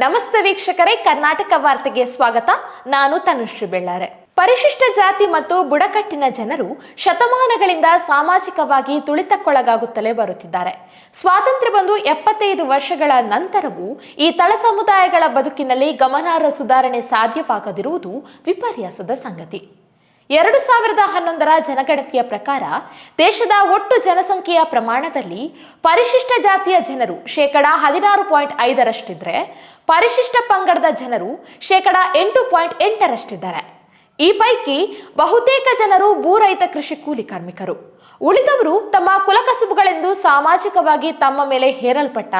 ನಮಸ್ತೆ ವೀಕ್ಷಕರೇ, ಕರ್ನಾಟಕ ವಾರ್ತೆಗೆ ಸ್ವಾಗತ. ನಾನು ತನುಶ್ರೀ ಬೆಳ್ಳಾರೆ. ಪರಿಶಿಷ್ಟ ಜಾತಿ ಮತ್ತು ಬುಡಕಟ್ಟಿನ ಜನರು ಶತಮಾನಗಳಿಂದ ಸಾಮಾಜಿಕವಾಗಿ ತುಳಿತಕ್ಕೊಳಗಾಗುತ್ತಲೇ ಬರುತ್ತಿದ್ದಾರೆ. ಸ್ವಾತಂತ್ರ್ಯ ಬಂದು ಎಪ್ಪತ್ತೈದು ವರ್ಷಗಳ ನಂತರವೂ ಈ ತಳ ಸಮುದಾಯಗಳ ಬದುಕಿನಲ್ಲಿ ಗಮನಾರ್ಹ ಸುಧಾರಣೆ ಸಾಧ್ಯವಾಗದಿರುವುದು ವಿಪರ್ಯಾಸದ ಸಂಗತಿ. ಎರಡು ಸಾವಿರದ ಹನ್ನೊಂದರ ಜನಗಣತಿಯ ಪ್ರಕಾರ ದೇಶದ ಒಟ್ಟು ಜನಸಂಖ್ಯೆಯ ಪ್ರಮಾಣದಲ್ಲಿ ಪರಿಶಿಷ್ಟ ಜಾತಿಯ ಜನರು ಶೇಕಡ ಹದಿನಾರು ಪಾಯಿಂಟ್ ಐದರಷ್ಟಿದ್ರೆ, ಪರಿಶಿಷ್ಟ ಪಂಗಡದ ಜನರು ಶೇಕಡ ಎಂಟು ಪಾಯಿಂಟ್ ಎಂಟರಷ್ಟಿದ್ದಾರೆ. ಈ ಪೈಕಿ ಬಹುತೇಕ ಜನರು ಭೂರಹಿತ ಕೃಷಿ ಕೂಲಿ ಕಾರ್ಮಿಕರು. ಉಳಿದವರು ತಮ್ಮ ಕುಲಕಸುಬುಗಳೆಂದು ಸಾಮಾಜಿಕವಾಗಿ ತಮ್ಮ ಮೇಲೆ ಹೇರಲ್ಪಟ್ಟ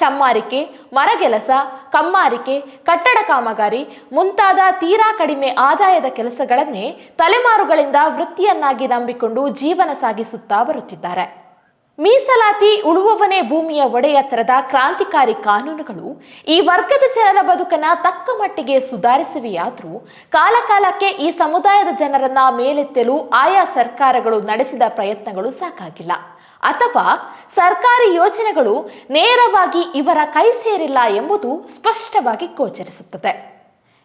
ಚಮ್ಮಾರಿಕೆ, ಮರಗೆಲಸ, ಕಮ್ಮಾರಿಕೆ, ಕಟ್ಟಡ ಕಾಮಗಾರಿ ಮುಂತಾದ ತೀರಾ ಕಡಿಮೆ ಆದಾಯದ ಕೆಲಸಗಳನ್ನೇ ತಲೆಮಾರುಗಳಿಂದ ವೃತ್ತಿಯನ್ನಾಗಿ ನಂಬಿಕೊಂಡು ಜೀವನ ಸಾಗಿಸುತ್ತಾ ಬರುತ್ತಿದ್ದಾರೆ. ಮೀಸಲಾತಿ ಉಳುವವನೇ ಭೂಮಿಯ ಒಡೆಯ ತರದ ಕ್ರಾಂತಿಕಾರಿ ಕಾನೂನುಗಳು ಈ ವರ್ಗದ ಜನರ ಬದುಕನ್ನ ತಕ್ಕ ಮಟ್ಟಿಗೆ ಸುಧಾರಿಸಿವೆಯಾದರೂ ಕಾಲಕಾಲಕ್ಕೆ ಈ ಸಮುದಾಯದ ಜನರನ್ನ ಮೇಲೆತ್ತಲು ಆಯಾ ಸರ್ಕಾರಗಳು ನಡೆಸಿದ ಪ್ರಯತ್ನಗಳು ಸಾಕಾಗಿಲ್ಲ. ಅಥವಾ ಸರ್ಕಾರಿ ಯೋಜನೆಗಳು ನೇರವಾಗಿ ಇವರ ಕೈ ಸೇರಿಲ್ಲ ಎಂಬುದು ಸ್ಪಷ್ಟವಾಗಿ ಗೋಚರಿಸುತ್ತದೆ.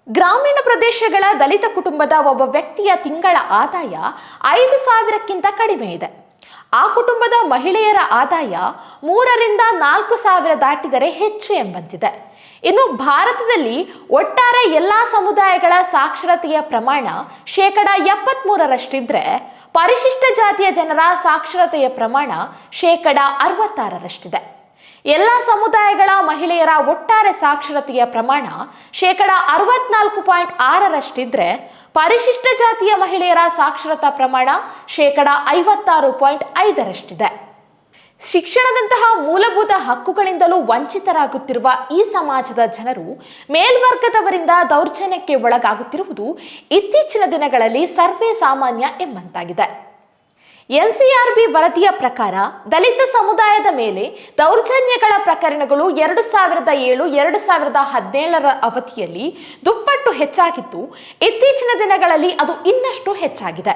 ಗ್ರಾಮೀಣ ಪ್ರದೇಶಗಳ ದಲಿತ ಕುಟುಂಬದ ಒಬ್ಬ ವ್ಯಕ್ತಿಯ ತಿಂಗಳ ಆದಾಯ ಐದು ಸಾವಿರಕ್ಕಿಂತ ಕಡಿಮೆ ಇದೆ. ಆ ಕುಟುಂಬದ ಮಹಿಳೆಯರ ಆದಾಯ ಮೂರರಿಂದ ನಾಲ್ಕು ಸಾವಿರ ದಾಟಿದರೆ ಹೆಚ್ಚು ಎಂಬಂತಿದೆ. ಇನ್ನು ಭಾರತದಲ್ಲಿ ಒಟ್ಟಾರೆ ಎಲ್ಲ ಸಮುದಾಯಗಳ ಸಾಕ್ಷರತೆಯ ಪ್ರಮಾಣ ಶೇಕಡ ಎಪ್ಪತ್ಮೂರರಷ್ಟಿದ್ರೆ ಪರಿಶಿಷ್ಟ ಜಾತಿಯ ಜನರ ಸಾಕ್ಷರತೆಯ ಪ್ರಮಾಣ ಶೇಕಡ ಅರವತ್ತಾರರಷ್ಟಿದೆ. ಎಲ್ಲ ಸಮುದಾಯಗಳ ಮಹಿಳೆಯರ ಒಟ್ಟಾರೆ ಸಾಕ್ಷರತೆಯ ಪ್ರಮಾಣ ಶೇಕಡ ಅರವತ್ನಾಲ್ಕು ಪಾಯಿಂಟ್ ಆರರಷ್ಟಿದ್ರೆ ಪರಿಶಿಷ್ಟ ಜಾತಿಯ ಮಹಿಳೆಯರ ಸಾಕ್ಷರತಾ ಪ್ರಮಾಣ ಶೇಕಡ ಐವತ್ತಾರು ಪಾಯಿಂಟ್ ಐದರಷ್ಟಿದೆ. ಶಿಕ್ಷಣದಂತಹ ಮೂಲಭೂತ ಹಕ್ಕುಗಳಿಂದಲೂ ವಂಚಿತರಾಗುತ್ತಿರುವ ಈ ಸಮಾಜದ ಜನರು ಮೇಲ್ವರ್ಗದವರಿಂದ ದೌರ್ಜನ್ಯಕ್ಕೆ ಒಳಗಾಗುತ್ತಿರುವುದು ಇತ್ತೀಚಿನ ದಿನಗಳಲ್ಲಿ ಸರ್ವೇ ಸಾಮಾನ್ಯ ಎಂಬಂತಾಗಿದೆ. ಎನ್ಸಿಆರ್ಬಿ ವರದಿಯ ಪ್ರಕಾರ ದಲಿತ ಸಮುದಾಯದ ಮೇಲೆ ದೌರ್ಜನ್ಯಗಳ ಪ್ರಕರಣಗಳು ಎರಡು ಸಾವಿರದ ಏಳು, ಎರಡು ಸಾವಿರದ ಹದಿನೇಳರ ಅವಧಿಯಲ್ಲಿ ದುಪ್ಪಟ್ಟು ಹೆಚ್ಚಾಗಿದ್ದು, ಇತ್ತೀಚಿನ ದಿನಗಳಲ್ಲಿ ಅದು ಇನ್ನಷ್ಟು ಹೆಚ್ಚಾಗಿದೆ.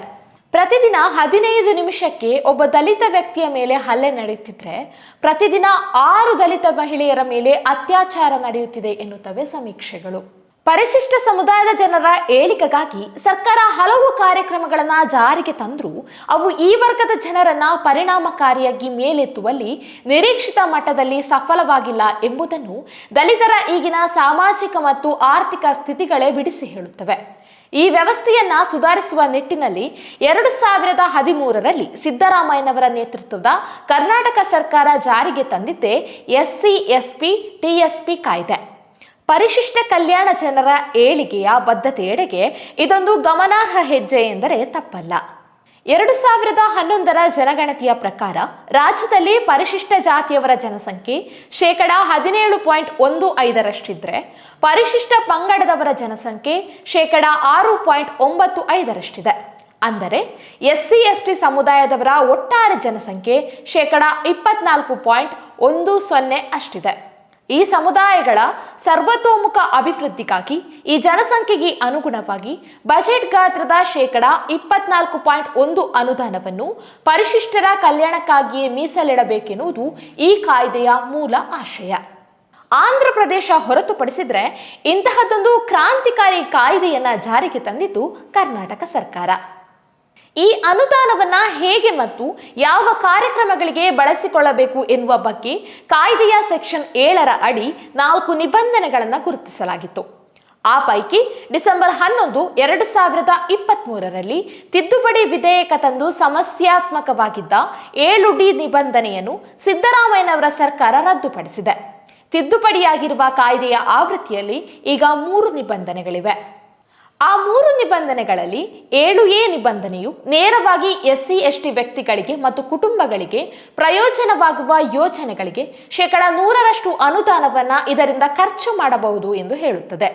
ಪ್ರತಿದಿನ ಹದಿನೈದು ನಿಮಿಷಕ್ಕೆ ಒಬ್ಬ ದಲಿತ ವ್ಯಕ್ತಿಯ ಮೇಲೆ ಹಲ್ಲೆ ನಡೆಯುತ್ತಿದ್ರೆ, ಪ್ರತಿದಿನ ಆರು ದಲಿತ ಮಹಿಳೆಯರ ಮೇಲೆ ಅತ್ಯಾಚಾರ ನಡೆಯುತ್ತಿದೆ ಎನ್ನುತ್ತವೆ ಸಮೀಕ್ಷೆಗಳು. ಪರಿಶಿಷ್ಟ ಸಮುದಾಯದ ಜನರ ಏಳಿಗೆಗಾಗಿ ಸರ್ಕಾರ ಹಲವು ಕಾರ್ಯಕ್ರಮಗಳನ್ನು ಜಾರಿಗೆ ತಂದರೂ. ಅವು ಈ ವರ್ಗದ ಜನರನ್ನು ಪರಿಣಾಮಕಾರಿಯಾಗಿ ಮೇಲೆತ್ತುವಲ್ಲಿ ನಿರೀಕ್ಷಿತ ಮಟ್ಟದಲ್ಲಿ ಸಫಲವಾಗಿಲ್ಲ ಎಂಬುದನ್ನು ದಲಿತರ ಈಗಿನ ಸಾಮಾಜಿಕ ಮತ್ತು ಆರ್ಥಿಕ ಸ್ಥಿತಿಗಳೇ ಬಿಡಿಸಿ ಹೇಳುತ್ತವೆ. ಈ ವ್ಯವಸ್ಥೆಯನ್ನ ಸುಧಾರಿಸುವ ನಿಟ್ಟಿನಲ್ಲಿ ಎರಡು ಸಾವಿರದ ಹದಿಮೂರರಲ್ಲಿ ಸಿದ್ದರಾಮಯ್ಯನವರ ನೇತೃತ್ವದ ಕರ್ನಾಟಕ ಸರ್ಕಾರ ಜಾರಿಗೆ ತಂದಿದ್ದೇ ಎಸ್ಸಿ, ಎಸ್ಪಿ, ಟಿಎಸ್ಪಿ ಕಾಯ್ದೆ. ಪರಿಶಿಷ್ಟ ಕಲ್ಯಾಣ ಜನರ ಏಳಿಗೆಯ ಬದ್ಧತೆಯೆಡೆಗೆ ಇದೊಂದು ಗಮನಾರ್ಹ ಹೆಜ್ಜೆ ಎಂದರೆ ತಪ್ಪಲ್ಲ. ಎರಡು ಸಾವಿರದ ಹನ್ನೊಂದರ ಜನಗಣತಿಯ ಪ್ರಕಾರ ರಾಜ್ಯದಲ್ಲಿ ಪರಿಶಿಷ್ಟ ಜಾತಿಯವರ ಜನಸಂಖ್ಯೆ ಶೇಕಡ ಹದಿನೇಳು ಪಾಯಿಂಟ್ ಒಂದು ಐದರಷ್ಟಿದ್ರೆ, ಪರಿಶಿಷ್ಟ ಪಂಗಡದವರ ಜನಸಂಖ್ಯೆ ಶೇಕಡ ಆರು ಪಾಯಿಂಟ್ ಒಂಬತ್ತು ಐದರಷ್ಟಿದೆ. ಅಂದರೆ ಎಸ್ಸಿ, ಎಸ್ಟಿ ಸಮುದಾಯದವರ ಒಟ್ಟಾರೆ ಜನಸಂಖ್ಯೆ ಶೇಕಡ ಇಪ್ಪತ್ನಾಲ್ಕು ಪಾಯಿಂಟ್ ಒಂದು ಸೊನ್ನೆ ಅಷ್ಟಿದೆ. ಈ ಸಮುದಾಯಗಳ ಸರ್ವತೋಮುಖ ಅಭಿವೃದ್ಧಿಗಾಗಿ ಈ ಜನಸಂಖ್ಯೆಗೆ ಅನುಗುಣವಾಗಿ ಬಜೆಟ್ ಗಾತ್ರದ ಶೇಕಡ ಇಪ್ಪತ್ನಾಲ್ಕು ಪಾಯಿಂಟ್ ಒಂದು ಅನುದಾನವನ್ನು ಪರಿಶಿಷ್ಟರ ಕಲ್ಯಾಣಕ್ಕಾಗಿಯೇ ಮೀಸಲಿಡಬೇಕೆನ್ನುವುದು ಈ ಕಾಯ್ದೆಯ ಮೂಲ ಆಶಯ. ಆಂಧ್ರ ಪ್ರದೇಶ ಹೊರತುಪಡಿಸಿದ್ರೆ ಇಂತಹದೊಂದು ಕ್ರಾಂತಿಕಾರಿ ಕಾಯ್ದೆಯನ್ನ ಜಾರಿಗೆ ತಂದಿದ್ದು ಕರ್ನಾಟಕ ಸರ್ಕಾರ. ಈ ಅನುದಾನವನ್ನ ಹೇಗೆ ಮತ್ತು ಯಾವ ಕಾರ್ಯಕ್ರಮಗಳಿಗೆ ಬಳಸಿಕೊಳ್ಳಬೇಕು ಎನ್ನುವ ಬಗ್ಗೆ ಕಾಯ್ದೆಯ ಸೆಕ್ಷನ್ ಏಳರ ಅಡಿ ನಾಲ್ಕು ನಿಬಂಧನೆಗಳನ್ನು ಗುರುತಿಸಲಾಗಿತ್ತು. ಆ ಪೈಕಿ ಡಿಸೆಂಬರ್ ಹನ್ನೊಂದು, ಎರಡು ಸಾವಿರದ ಇಪ್ಪತ್ತ್ ಮೂರರಲ್ಲಿ ತಿದ್ದುಪಡಿ ವಿಧೇಯಕ ತಂದು ಸಮಸ್ಯಾತ್ಮಕವಾಗಿದ್ದ ಏಳು ಡಿ ನಿಬಂಧನೆಯನ್ನು ಸಿದ್ದರಾಮಯ್ಯನವರ ಸರ್ಕಾರ ರದ್ದುಪಡಿಸಿದೆ. ತಿದ್ದುಪಡಿಯಾಗಿರುವ ಕಾಯ್ದೆಯ ಆವೃತ್ತಿಯಲ್ಲಿ ಈಗ ಮೂರು ನಿಬಂಧನೆಗಳಿವೆ. ಆ ಮೂರು ನಿಬಂಧನೆಗಳಲ್ಲಿ ಏಳು ಎ ನಿಬಂಧನೆಯು ನೇರವಾಗಿ ಎಸ್ ಸಿ ವ್ಯಕ್ತಿಗಳಿಗೆ ಮತ್ತು ಕುಟುಂಬಗಳಿಗೆ ಪ್ರಯೋಜನವಾಗುವ ಯೋಜನೆಗಳಿಗೆ ಶೇಕಡ ನೂರರಷ್ಟು ಅನುದಾನವನ್ನು ಇದರಿಂದ ಖರ್ಚು ಮಾಡಬಹುದು ಎಂದು ಹೇಳುತ್ತದೆ.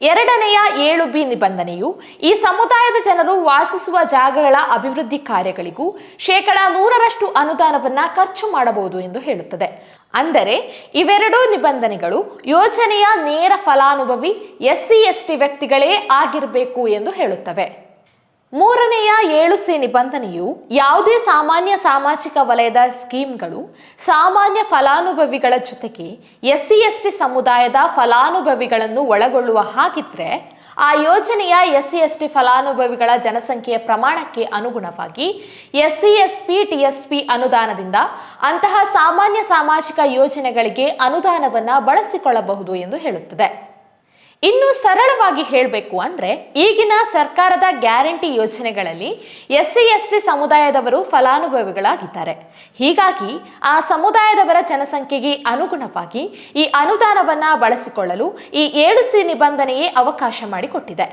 ಎರಡನೆಯ ಏಳು ಬಿ ನಿಬಂಧನೆಯು ಈ ಸಮುದಾಯದ ಜನರು ವಾಸಿಸುವ ಜಾಗಗಳ ಅಭಿವೃದ್ಧಿ ಕಾರ್ಯಗಳಿಗೂ ಶೇಕಡ ನೂರರಷ್ಟು ಅನುದಾನವನ್ನು ಖರ್ಚು ಮಾಡಬಹುದು ಎಂದು ಹೇಳುತ್ತದೆ. ಅಂದರೆ ಇವೆರಡೂ ನಿಬಂಧನೆಗಳು ಯೋಜನೆಯ ನೇರ ಫಲಾನುಭವಿ, ಎಸ್ಸಿ, ಎಸ್ಟಿ ವ್ಯಕ್ತಿಗಳೇ ಆಗಿರಬೇಕು ಎಂದು ಹೇಳುತ್ತವೆ. ಮೂರನೆಯ ಏಳು ಸಿ ನಿಬಂಧನೆಯು ಯಾವುದೇ ಸಾಮಾನ್ಯ ಸಾಮಾಜಿಕ ವಲಯದ ಸ್ಕೀಮ್ಗಳು, ಸಾಮಾನ್ಯ ಫಲಾನುಭವಿಗಳ ಜೊತೆಗೆ ಎಸ್ ಸಿ ಸಮುದಾಯದ ಫಲಾನುಭವಿಗಳನ್ನು ಒಳಗೊಳ್ಳುವ ಹಾಗಿದ್ರೆ, ಆ ಯೋಜನೆಯ ಎಸ್ ಸಿ ಫಲಾನುಭವಿಗಳ ಜನಸಂಖ್ಯೆಯ ಪ್ರಮಾಣಕ್ಕೆ ಅನುಗುಣವಾಗಿ ಎಸ್ಸಿ ಎಸ್ ಪಿ ಅನುದಾನದಿಂದ ಅಂತಹ ಸಾಮಾನ್ಯ ಸಾಮಾಜಿಕ ಯೋಜನೆಗಳಿಗೆ ಅನುದಾನವನ್ನು ಬಳಸಿಕೊಳ್ಳಬಹುದು ಎಂದು ಹೇಳುತ್ತದೆ. ಇನ್ನು ಸರಳವಾಗಿ ಹೇಳಬೇಕು ಅಂದ್ರೆ ಈಗಿನ ಸರ್ಕಾರದ ಗ್ಯಾರಂಟಿ ಯೋಜನೆಗಳಲ್ಲಿ ಎಸ್ ಸಿ ಎಸ್ ಟಿ ಸಮುದಾಯದವರು ಫಲಾನುಭವಿಗಳಾಗಿದ್ದಾರೆ. ಹೀಗಾಗಿ ಆ ಸಮುದಾಯದವರ ಜನಸಂಖ್ಯೆಗೆ ಅನುಗುಣವಾಗಿ ಈ ಅನುದಾನವನ್ನ ಬಳಸಿಕೊಳ್ಳಲು ಈ ಏಳು ಸಿ ನಿಬಂಧನೆಯೇ ಅವಕಾಶ ಮಾಡಿಕೊಟ್ಟಿದೆ.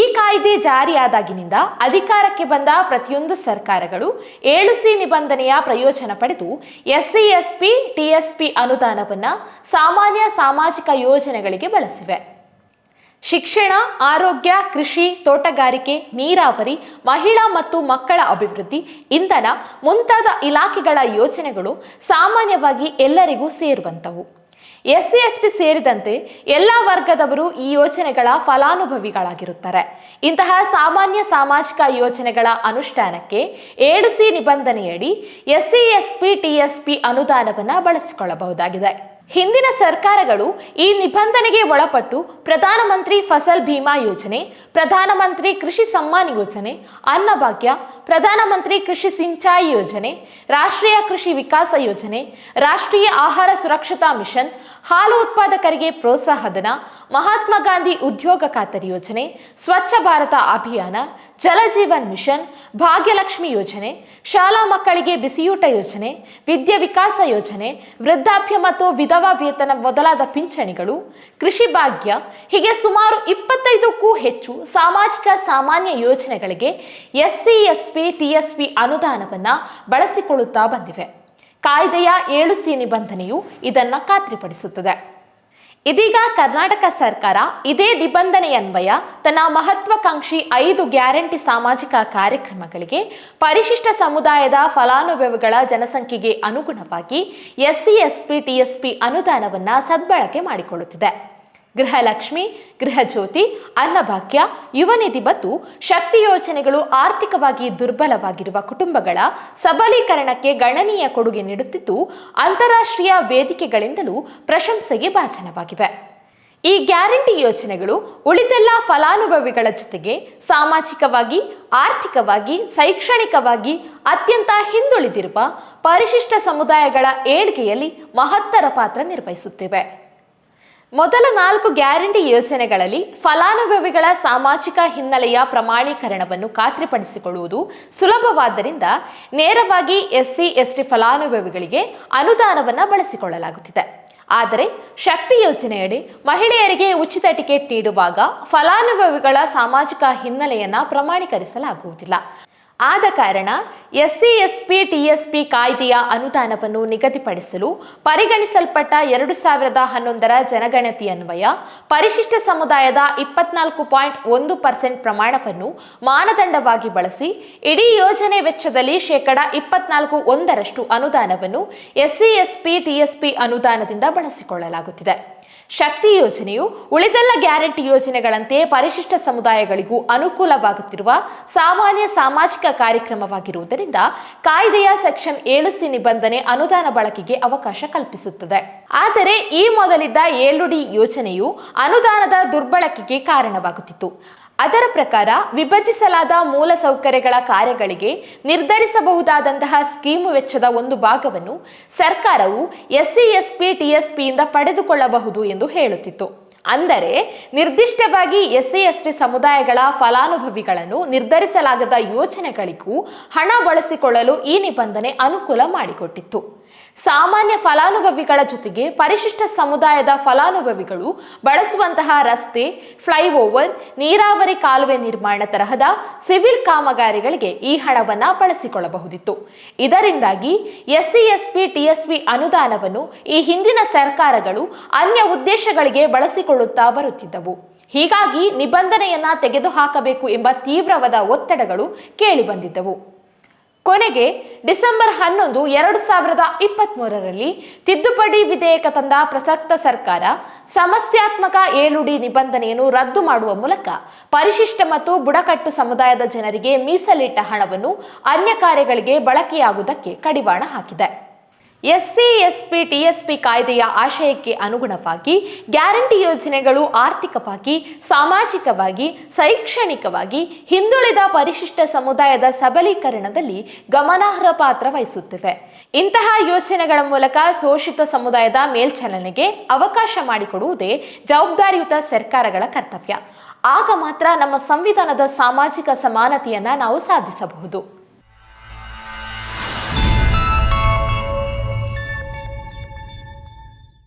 ಈ ಕಾಯ್ದೆ ಜಾರಿಯಾದಾಗಿನಿಂದ ಅಧಿಕಾರಕ್ಕೆ ಬಂದ ಪ್ರತಿಯೊಂದು ಸರ್ಕಾರಗಳು ಏಳು ಸಿ ನಿಬಂಧನೆಯ ಪ್ರಯೋಜನ ಪಡೆದು S C S SP TSP ಅನುದಾನವನ್ನ ಸಾಮಾನ್ಯ ಸಾಮಾಜಿಕ ಯೋಜನೆಗಳಿಗೆ ಬಳಸಿವೆ. ಶಿಕ್ಷಣ, ಆರೋಗ್ಯ, ಕೃಷಿ, ತೋಟಗಾರಿಕೆ, ನೀರಾವರಿ, ಮಹಿಳಾ ಮತ್ತು ಮಕ್ಕಳ ಅಭಿವೃದ್ಧಿ, ಇಂಧನ ಮುಂತಾದ ಇಲಾಖೆಗಳ ಯೋಜನೆಗಳು ಸಾಮಾನ್ಯವಾಗಿ ಎಲ್ಲರಿಗೂ ಸೇರುವಂತವು ಎಸ್ಸಿ ಎಸ್ಟಿ ಸೇರಿದಂತೆ ಎಲ್ಲ ವರ್ಗದವರು ಈ ಯೋಜನೆಗಳ ಫಲಾನುಭವಿಗಳಾಗಿರುತ್ತಾರೆ. ಇಂತಹ ಸಾಮಾನ್ಯ ಸಾಮಾಜಿಕ ಯೋಜನೆಗಳ ಅನುಷ್ಠಾನಕ್ಕೆ ಏಳು ಸಿ ನಿಬಂಧನೆಯಡಿ ಎಸ್ಸಿ, ಎಸ್ಪಿ ಟಿಎಸ್ಪಿ ಅನುದಾನವನ್ನು ಬಳಸಿಕೊಳ್ಳಬಹುದಾಗಿದೆ. ಹಿಂದಿನ ಸರ್ಕಾರಗಳು ಈ ನಿಬಂಧನೆಗೆ ಒಳಪಟ್ಟು ಪ್ರಧಾನಮಂತ್ರಿ ಫಸಲ್ ಭೀಮಾ ಯೋಜನೆ, ಪ್ರಧಾನಮಂತ್ರಿ ಕೃಷಿ ಸಮ್ಮಾನ್ ಯೋಜನೆ, ಅನ್ನಭಾಗ್ಯ, ಪ್ರಧಾನಮಂತ್ರಿ ಕೃಷಿ ಸಿಂಚಾಯಿ ಯೋಜನೆ, ರಾಷ್ಟ್ರೀಯ ಕೃಷಿ ವಿಕಾಸ ಯೋಜನೆ, ರಾಷ್ಟ್ರೀಯ ಆಹಾರ ಸುರಕ್ಷತಾ ಮಿಷನ್, ಹಾಲು ಉತ್ಪಾದಕರಿಗೆ ಪ್ರೋತ್ಸಾಹಧನ ಮಹಾತ್ಮ ಗಾಂಧಿ ಉದ್ಯೋಗ ಖಾತರಿ ಯೋಜನೆ, ಸ್ವಚ್ಛ ಭಾರತ ಅಭಿಯಾನ ಜಲಜೀವನ್ ಮಿಷನ್, ಭಾಗ್ಯಲಕ್ಷ್ಮಿ ಯೋಜನೆ, ಶಾಲಾ ಮಕ್ಕಳಿಗೆ ಬಿಸಿಯೂಟ ಯೋಜನೆ, ವಿದ್ಯಾ ವಿಕಾಸ ಯೋಜನೆ, ವೃದ್ಧಾಪ್ಯ ಮತ್ತು ವಿಧವಾ ವೇತನ ಮೊದಲಾದ ಪಿಂಚಣಿಗಳು, ಕೃಷಿ ಭಾಗ್ಯ, ಹೀಗೆ ಸುಮಾರು ಇಪ್ಪತ್ತೈದಕ್ಕೂ ಹೆಚ್ಚು ಸಾಮಾಜಿಕ ಸಾಮಾನ್ಯ ಯೋಜನೆಗಳಿಗೆ ಎಸ್ಸಿ ಎಸ್ಪಿ ಟಿಎಸ್ಪಿ ಅನುದಾನವನ್ನು ಬಳಸಿಕೊಳ್ಳುತ್ತಾ ಬಂದಿವೆ. ಕಾಯ್ದೆಯ ಏಳು ಸಿ ನಿಬಂಧನೆಯು ಇದನ್ನು ಖಾತ್ರಿಪಡಿಸುತ್ತದೆ. ಇದೀಗ ಕರ್ನಾಟಕ ಸರ್ಕಾರ ಇದೇ ನಿಬಂಧನೆಯನ್ವಯ ತನ್ನ ಮಹತ್ವಾಕಾಂಕ್ಷಿ ಐದು ಗ್ಯಾರಂಟಿ ಸಾಮಾಜಿಕ ಕಾರ್ಯಕ್ರಮಗಳಿಗೆ, ಪರಿಶಿಷ್ಟ ಸಮುದಾಯದ ಫಲಾನುಭವಿಗಳ ಜನಸಂಖ್ಯೆಗೆ ಅನುಗುಣವಾಗಿ ಎಸ್ಸಿ ಎಸ್ಪಿ ಟಿಎಸ್ಪಿ ಅನುದಾನವನ್ನು ಸದ್ಬಳಕೆ ಮಾಡಿಕೊಳ್ಳುತ್ತಿದೆ. ಗೃಹಲಕ್ಷ್ಮಿ, ಗೃಹಜ್ಯೋತಿ, ಅನ್ನಭಾಗ್ಯ, ಯುವನಿಧಿ ಮತ್ತು ಶಕ್ತಿ ಯೋಜನೆಗಳು ಆರ್ಥಿಕವಾಗಿ ದುರ್ಬಲವಾಗಿರುವ ಕುಟುಂಬಗಳ ಸಬಲೀಕರಣಕ್ಕೆ ಗಣನೀಯ ಕೊಡುಗೆ ನೀಡುತ್ತಿದ್ದು, ಅಂತಾರಾಷ್ಟ್ರೀಯ ವೇದಿಕೆಗಳಿಂದಲೂ ಪ್ರಶಂಸೆಗೆ ಭಾಜನವಾಗಿವೆ. ಈ ಗ್ಯಾರಂಟಿ ಯೋಜನೆಗಳು ಉಳಿದೆಲ್ಲ ಫಲಾನುಭವಿಗಳ ಜೊತೆಗೆ ಸಾಮಾಜಿಕವಾಗಿ, ಆರ್ಥಿಕವಾಗಿ, ಶೈಕ್ಷಣಿಕವಾಗಿ ಅತ್ಯಂತ ಹಿಂದುಳಿದಿರುವ ಪರಿಶಿಷ್ಟ ಸಮುದಾಯಗಳ ಏಳ್ಗೆಯಲ್ಲಿ ಮಹತ್ತರ ಪಾತ್ರ ನಿರ್ವಹಿಸುತ್ತಿವೆ. ಮೊದಲ ನಾಲ್ಕು ಗ್ಯಾರಂಟಿ ಯೋಜನೆಗಳಲ್ಲಿ ಫಲಾನುಭವಿಗಳ ಸಾಮಾಜಿಕ ಹಿನ್ನೆಲೆಯ ಪ್ರಮಾಣೀಕರಣವನ್ನು ಖಾತ್ರಿಪಡಿಸಿಕೊಳ್ಳುವುದು ಸುಲಭವಾದ್ದರಿಂದ ನೇರವಾಗಿ ಎಸ್ಸಿ, ಎಸ್ಟಿ ಫಲಾನುಭವಿಗಳಿಗೆ ಅನುದಾನವನ್ನು ಬಳಸಿಕೊಳ್ಳಲಾಗುತ್ತಿದೆ. ಆದರೆ ಶಕ್ತಿ ಯೋಜನೆಯಡಿ ಮಹಿಳೆಯರಿಗೆ ಉಚಿತ ಟಿಕೆಟ್ ನೀಡುವಾಗ ಫಲಾನುಭವಿಗಳ ಸಾಮಾಜಿಕ ಹಿನ್ನೆಲೆಯನ್ನು ಪ್ರಮಾಣೀಕರಿಸಲಾಗುವುದಿಲ್ಲ. ಆದ ಕಾರಣ ಎಸ್ಸಿ ಎಸ್ಪಿ ಟಿಎಸ್ಪಿ ಕಾಯ್ದೆಯ ಅನುದಾನವನ್ನು ನಿಗದಿಪಡಿಸಲು ಪರಿಗಣಿಸಲ್ಪಟ್ಟ ಎರಡು ಸಾವಿರದ ಹನ್ನೊಂದರ ಜನಗಣತಿ ಅನ್ವಯ, ಪರಿಶಿಷ್ಟ ಸಮುದಾಯದ ಇಪ್ಪತ್ನಾಲ್ಕು ಪಾಯಿಂಟ್ ಒಂದು ಪರ್ಸೆಂಟ್ ಪ್ರಮಾಣವನ್ನು ಮಾನದಂಡವಾಗಿ ಬಳಸಿ ಇಡೀ ಯೋಜನೆ ವೆಚ್ಚದಲ್ಲಿ ಶೇಕಡ ಇಪ್ಪತ್ನಾಲ್ಕು ಒಂದರಷ್ಟು ಅನುದಾನವನ್ನು ಎಸ್ಸಿ ಎಸ್ಪಿ ಟಿಎಸ್ಪಿ ಅನುದಾನದಿಂದ ಬಳಸಿಕೊಳ್ಳಲಾಗುತ್ತಿದೆ. ಶಕ್ತಿ ಯೋಜನೆಯು ಉಳಿದೆಲ್ಲ ಗ್ಯಾರಂಟಿ ಯೋಜನೆಗಳಂತೆ ಪರಿಶಿಷ್ಟ ಸಮುದಾಯಗಳಿಗೂ ಅನುಕೂಲವಾಗುತ್ತಿರುವ ಸಾಮಾನ್ಯ ಸಾಮಾಜಿಕ ಕಾರ್ಯಕ್ರಮವಾಗಿರುವುದರಿಂದ ಕಾಯ್ದೆಯ ಸೆಕ್ಷನ್ ಏಳು ಸಿ ನಿಬಂಧನೆ ಅನುದಾನ ಬಳಕೆಗೆ ಅವಕಾಶ ಕಲ್ಪಿಸುತ್ತದೆ. ಆದರೆ ಈ ಮೊದಲಿದ್ದ ಏಳು ಯೋಜನೆಯು ಅನುದಾನದ ದುರ್ಬಳಕೆಗೆ ಕಾರಣವಾಗುತ್ತಿತ್ತು. ಅದರ ಪ್ರಕಾರ ವಿಭಜಿಸಲಾದ ಮೂಲಸೌಕರ್ಯಗಳ ಕಾರ್ಯಗಳಿಗೆ ನಿರ್ಧರಿಸಬಹುದಾದಂತಹ ಸ್ಕೀಮು ವೆಚ್ಚದ ಒಂದು ಭಾಗವನ್ನು ಸರ್ಕಾರವು ಎಸ್ಸಿ ಎಸ್ಪಿ ಟಿಎಸ್ಪಿಯಿಂದ ಪಡೆದುಕೊಳ್ಳಬಹುದು ಎಂದು ಹೇಳುತ್ತಿತ್ತು. ಅಂದರೆ ನಿರ್ದಿಷ್ಟವಾಗಿ ಎಸ್ಸಿ ಎಸ್ಟಿ ಸಮುದಾಯಗಳ ಫಲಾನುಭವಿಗಳನ್ನು ನಿರ್ಧರಿಸಲಾಗದ ಯೋಜನೆಗಳಿಗೂ ಹಣ ಬಳಸಿಕೊಳ್ಳಲು ಈ ನಿಬಂಧನೆ ಅನುಕೂಲ ಮಾಡಿಕೊಟ್ಟಿತ್ತು. ಸಾಮಾನ್ಯ ಫಲಾನುಭವಿಗಳ ಜೊತೆಗೆ ಪರಿಶಿಷ್ಟ ಸಮುದಾಯದ ಫಲಾನುಭವಿಗಳು ಬಳಸುವಂತಹ ರಸ್ತೆ, ಫ್ಲೈಓವರ್, ನೀರಾವರಿ ಕಾಲುವೆ ನಿರ್ಮಾಣ ತರಹದ ಸಿವಿಲ್ ಕಾಮಗಾರಿಗಳಿಗೆ ಈ ಹಣವನ್ನು ಬಳಸಿಕೊಳ್ಳಬಹುದಿತ್ತು. ಇದರಿಂದಾಗಿ ಎಸ್ಸಿ ಎಸ್ಪಿ ಟಿಎಸ್ಪಿ ಅನುದಾನವನ್ನು ಈ ಹಿಂದಿನ ಸರ್ಕಾರಗಳು ಅನ್ಯ ಉದ್ದೇಶಗಳಿಗೆ ಬಳಸಿಕೊಳ್ಳುತ್ತಾ ಬರುತ್ತಿದ್ದವು. ಹೀಗಾಗಿ ನಿಬಂಧನೆಯನ್ನ ತೆಗೆದುಹಾಕಬೇಕು ಎಂಬ ತೀವ್ರವಾದ ಒತ್ತಡಗಳು ಕೇಳಿಬಂದಿದ್ದವು ಕೊನೆಗೆ ಡಿಸೆಂಬರ್ ಹನ್ನೊಂದು, ಎರಡು ಸಾವಿರದ ಇಪ್ಪತ್ತ್ ಮೂರರಲ್ಲಿ ತಿದ್ದುಪಡಿ ವಿಧೇಯಕ ತಂದ ಪ್ರಸಕ್ತ ಸರ್ಕಾರ ಸಮಸ್ಯಾತ್ಮಕ ಏಳುಡಿ ನಿಬಂಧನೆಯನ್ನು ರದ್ದು ಮಾಡುವ ಮೂಲಕ ಪರಿಶಿಷ್ಟ ಮತ್ತು ಬುಡಕಟ್ಟು ಸಮುದಾಯದ ಜನರಿಗೆ ಮೀಸಲಿಟ್ಟ ಹಣವನ್ನು ಅನ್ಯ ಕಾರ್ಯಗಳಿಗೆ ಬಳಕೆಯಾಗುವುದಕ್ಕೆ ಕಡಿವಾಣ ಹಾಕಿದೆ. ಎಸ್ಸಿ, ಎಸ್ಪಿ ಪಿ ಕಾಯ್ದೆಯ ಆಶಯಕ್ಕೆ ಅನುಗುಣವಾಗಿ ಗ್ಯಾರಂಟಿ ಯೋಜನೆಗಳು ಆರ್ಥಿಕವಾಗಿ, ಸಾಮಾಜಿಕವಾಗಿ, ಶೈಕ್ಷಣಿಕವಾಗಿ ಹಿಂದುಳಿದ ಪರಿಶಿಷ್ಟ ಸಮುದಾಯದ ಸಬಲೀಕರಣದಲ್ಲಿ ಗಮನಾರ್ಹ ಪಾತ್ರ ವಹಿಸುತ್ತಿವೆ. ಇಂತಹ ಯೋಜನೆಗಳ ಮೂಲಕ ಶೋಷಿತ ಸಮುದಾಯದ ಮೇಲ್ಚಲನೆಗೆ ಅವಕಾಶ ಮಾಡಿಕೊಡುವುದೇ ಜವಾಬ್ದಾರಿಯುತ ಸರ್ಕಾರಗಳ ಕರ್ತವ್ಯ. ಆಗ ಮಾತ್ರ ನಮ್ಮ ಸಂವಿಧಾನದ ಸಾಮಾಜಿಕ ಸಮಾನತೆಯನ್ನು ನಾವು ಸಾಧಿಸಬಹುದು.